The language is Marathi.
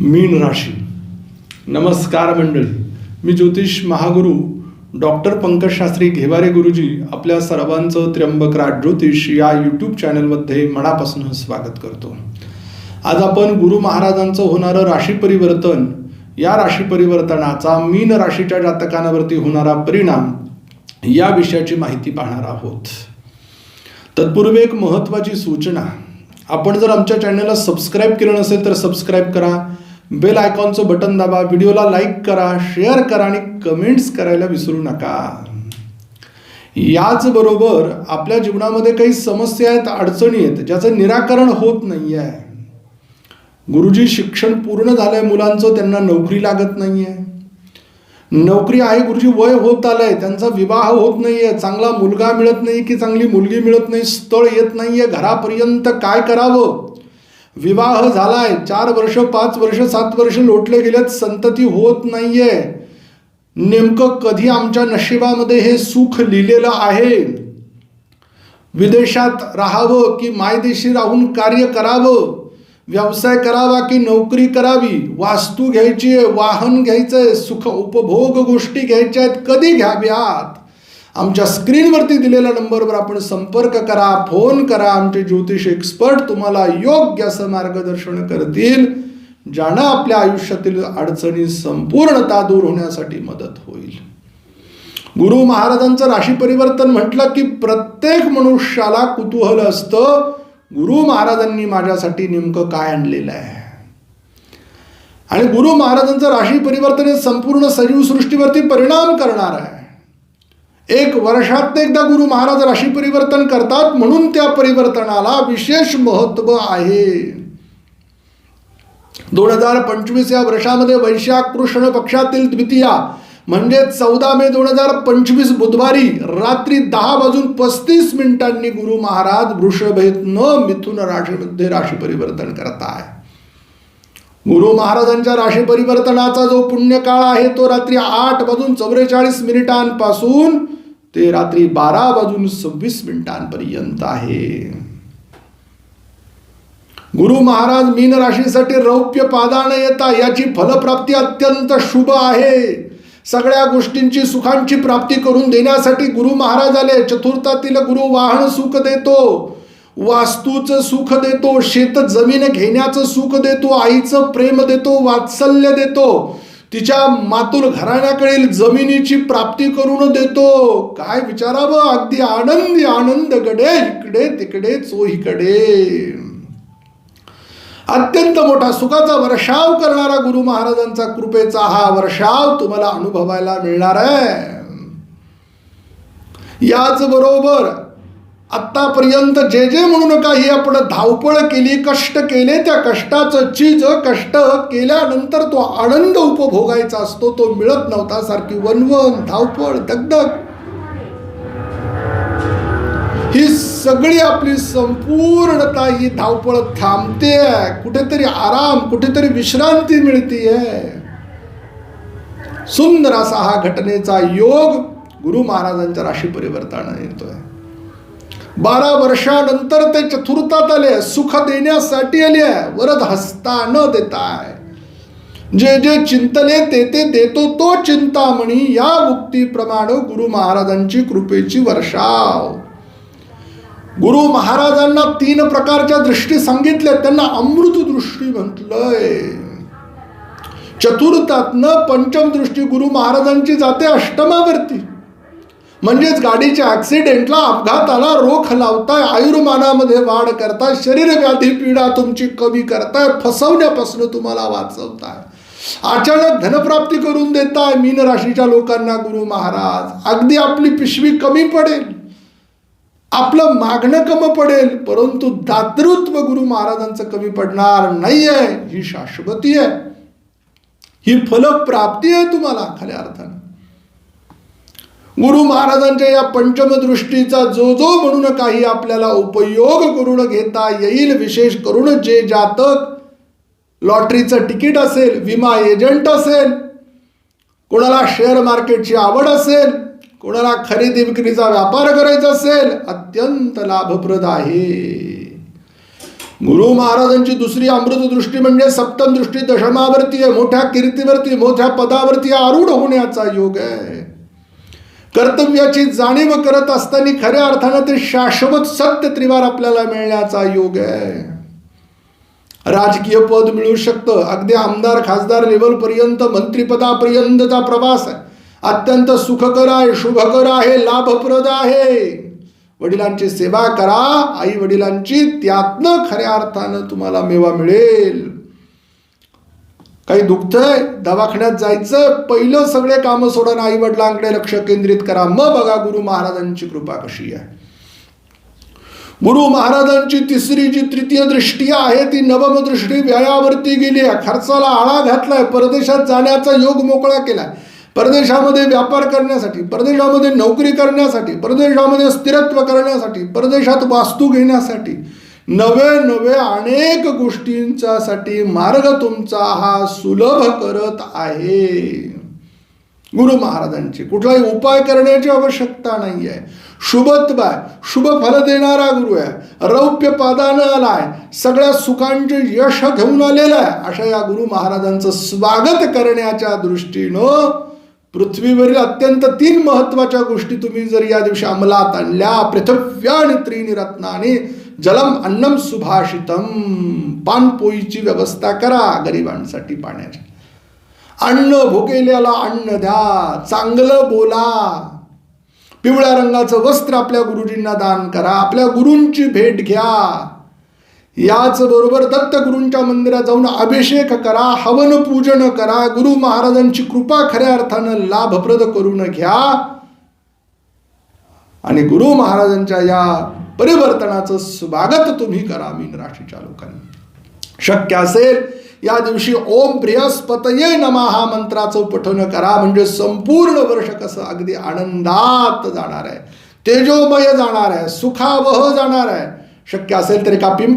मीन राशी। नमस्कार मंडळी मी ज्योतिष महागुरु डॉक्टर पंकज शास्त्री घेवारे गुरुजी आपल्या सर्वांचं त्र्यंबकराज ज्योतिष या यूट्यूब चॅनलमध्ये मनापासून स्वागत करतो. आज आपण गुरु महाराजांचं होणारं राशी परिवर्तन या राशी परिवर्तनाचा मीन राशीच्या जातकांवरती होणारा परिणाम या विषयाची माहिती पाहणार आहोत. तत्पूर्वी एक महत्त्वाची सूचना. आपण जर आमच्या चॅनलला सबस्क्राईब केलं नसेल तर सबस्क्राईब करा. बेल आयकॉनचं बटन दाबा. व्हिडिओला लाईक करा शेअर करा आणि कमेंट्स करायला विसरू नका. याचबरोबर आपल्या जीवनामध्ये काही समस्या आहेत अडचणी आहेत ज्याचं निराकरण होत नाही आहे गुरुजी शिक्षण पूर्ण झालंय मुलांचं त्यांना नोकरी लागत नाही आहे नोकरी आहे गुरुजी वय होत आलंय त्यांचा विवाह होत नाहीये चांगला मुलगा मिळत नाही की चांगली मुलगी मिळत नाही स्थळ येत नाहीये घरापर्यंत काय करावं? विवाह झालाय चार वर्ष पाच वर्ष सात वर्ष लोटले गेलेत संतती होत नाहीये. नेमकं कधी आमच्या नशिबामध्ये हे सुख लिहिलेलं आहे? विदेशात राहावं की मायदेशी राहून कार्य करावं? व्यवसाय करावा की नोकरी करावी वास्तू घ्यायची आहे वाहन घ्यायचंय सुख उपभोग गोष्टी घ्यायच्या आहेत कधी घ्याव्यात? आमच्या स्क्रीनवरती दिलेल्या नंबरवर आपण संपर्क करा फोन करा आमचे ज्योतिष एक्सपर्ट तुम्हाला योग्य असं मार्गदर्शन करतील ज्यानं आपल्या आयुष्यातील अडचणी संपूर्णता दूर होण्यासाठी मदत होईल. गुरु महाराजांचं राशी परिवर्तन म्हटलं की प्रत्येक मनुष्याला कुतूहल असतं गुरु महाराजांनी माझ्यासाठी नेमकं काय आणलेलं आहे? आणि गुरु महाराजांचं राशी परिवर्तन हे संपूर्ण सजीवसृष्टीवरती परिणाम करणार आहे. एक वर्षात एकदा गुरु महाराज राशी परिवर्तन करतात म्हणून त्या परिवर्तनाला विशेष महत्त्व आहे. दोन हजार पंचवीस या वर्षामध्ये वैशाख कृष्ण पक्षातील द्वितीया म्हणजे चौदा मे दोन हजार पंचवीस बुधवारी रात्री दहा वाजून पस्तीस मिनिटांनी गुरु महाराज वृषभेतनं मिथुन राशीमध्ये राशी परिवर्तन करताय. गुरु महाराजांच्या राशी परिवर्तनाचा जो पुण्यकाळ आहे तो रात्री आठ वाजून चौवेचाळीस मिनिटांपासून ते रात्री बारा वाजून सव्वीस मिनिटांपर्यंत आहे. गुरु महाराज मीन राशीसाठी रौप्य पादान येता याची फलप्राप्ती अत्यंत शुभ आहे. सगळ्या गोष्टींची सुखांची प्राप्ती करून देण्यासाठी गुरु महाराज आले. चतुर्थातील गुरु वाहन सुख देतो. वास्तूचं सुख देतो. शेत जमीन घेण्याचं सुख देतो. आईचं प्रेम देतो. वात्सल्य देतो. तिच्या मातुल घराण्याकडील जमिनीची प्राप्ती करून देतो. काय विचारावं? अगदी आनंदी आनंद गडे इकडे तिकडे चोहीकडे. अत्यंत मोठा सुखाचा वर्षाव करणारा गुरु महाराजांचा कृपेचा हा वर्षाव तुम्हाला अनुभवायला मिळणार आहे. याचबरोबर आत्तापर्यंत जे जे म्हणून काही आपण धावपळ केली कष्ट केले त्या कष्टाचं चीज कष्ट केल्यानंतर तो आनंद उपभोगायचा असतो तो मिळत नव्हता सारखी वनवन धावपळ दगदग ही सगळी आपली संपूर्णता ही धावपळ थांबते कुठेतरी आराम कुठेतरी विश्रांती मिळतीये. सुंदर असा हा घटनेचा योग गुरु महाराजांच्या राशी परिवर्तन येतोय. बारा वर्षानंतर ते चतुर्थात आले सुख देण्यासाठी आले वरद हस्ता न देताय. जे जे चिंतले ते ते देतो तो चिंतामणी या मुक्तीप्रमाणे गुरु महाराजांची कृपेची वर्षाव. गुरु महाराजांना तीन प्रकारच्या दृष्टी सांगितल्या. त्यांना अमृत दृष्टी म्हटलंय. चतुर्थातनं पंचम दृष्टी गुरु महाराजांची जाते अष्टमावरती. म्हणजेच गाडीच्या ॲक्सिडेंटला अपघाताला रोख लावताय आयुर्मानामध्ये वाढ करताय शरीर व्याधी पीडा तुमची कमी करताय फसवण्यापासून तुम्हाला वाचवताय. अचानक धनप्राप्ती करून देताय मीन राशीच्या लोकांना गुरु महाराज. अगदी आपली पिशवी कमी पडेल. आपलं मागणं कम पडेल परंतु दातृत्व गुरु महाराजांचं कमी पडणार नाही आहे ही शाश्वती आहे. ही फलप्राप्ती आहे तुम्हाला खऱ्या अर्थानं. गुरु महाराजांच्या या पंचम दृष्टीचा जो जो म्हणून काही आपल्याला उपयोग करून घेता येईल विशेष करून जे जातक लॉटरीचं तिकीट असेल विमा एजंट असेल कोणाला शेअर मार्केटची आवड असेल कोणाला खरेदी विक्रीचा व्यापार करायचा असेल अत्यंत लाभप्रद आहे. गुरु महाराजांची दुसरी अमृत दृष्टी म्हणजे सप्तम दृष्टी दशमावरती आहे मोठ्या कीर्तीवरती मोठ्या पदावरती आरूढ होण्याचा योग आहे. कर्तव्याची जाणीव करत असताना खऱ्या अर्थानं ते शाश्वत सत्य त्रिवार आपल्याला मिळण्याचा योग आहे. राजकीय पद मिळू शकतं. अगदी आमदार खासदार लेवलपर्यंत मंत्रिपदापर्यंतचा प्रवास आहे. अत्यंत सुखकर आहे शुभकर आहे लाभप्रद आहे. वडिलांची सेवा करा आई वडिलांची त्यातनं खऱ्या अर्थानं तुम्हाला मेवा मिळेल. काही दुखतंय? दवाखान्यात जायचं? पहिलं सगळे कामं सोडून आई वडिलांकडे लक्ष केंद्रित करा. मग बघा गुरु महाराजांची कृपा कशी आहे. गुरु महाराजांची तिसरी जी तृतीय दृष्टी आहे ती नवम दृष्टी व्ययावरती गेली आहे. खर्चाला आळा घातलाय. परदेशात जाण्याचा योग मोकळा केलाय. परदेशामध्ये व्यापार करण्यासाठी परदेशामध्ये नोकरी करण्यासाठी परदेशामध्ये स्थिरत्व करण्यासाठी परदेशात वास्तू घेण्यासाठी नवे नवे अनेक गोष्टींच्यासाठी मार्ग तुमचा हा सुलभ करत आहे. गुरु महाराजांची कुठलाही उपाय करण्याची आवश्यकता नाही आहे शुभत्व आहे शुभ फल देणारा गुरु आहे. रौप्य पादानं आलाय. सगळ्या सुखांचे यश घेऊन आलेलं आहे. अशा या गुरु महाराजांचं स्वागत करण्याच्या दृष्टीनं पृथ्वीवरील अत्यंत तीन महत्त्वाच्या गोष्टी तुम्ही जर या दिवशी अंमलात आणल्या पृथव्या आणि त्रीनी रत्नाने जलम अन्नम सुभाषितम पानपोईची व्यवस्था करा गरिबांसाठी पाण्याची. अन्न भुकेल्याला अन्न द्या चांगलं बोला. पिवळ्या रंगाचं वस्त्र आपल्या गुरुजींना दान करा आपल्या गुरूंची भेट घ्या. याच बरोबर दत्त मंदिरात जाऊन अभिषेक करा हवन पूजन करा गुरु महाराजांची कृपा खऱ्या अर्थानं लाभप्रद करून घ्या. आणि गुरु महाराजांच्या या परिवर्तनाचं स्वागत तुम्ही करा मीन राशीच्या लोकांनी. शक्य असेल या दिवशी ओम बृहस्पतये नमा हा मंत्राचं पठन करा म्हणजे संपूर्ण वर्ष कसं अगदी आनंदात जाणार आहे तेजोमय जाणार आहे सुखावह जाणार आहे. शक्य असेल तरी का पिंप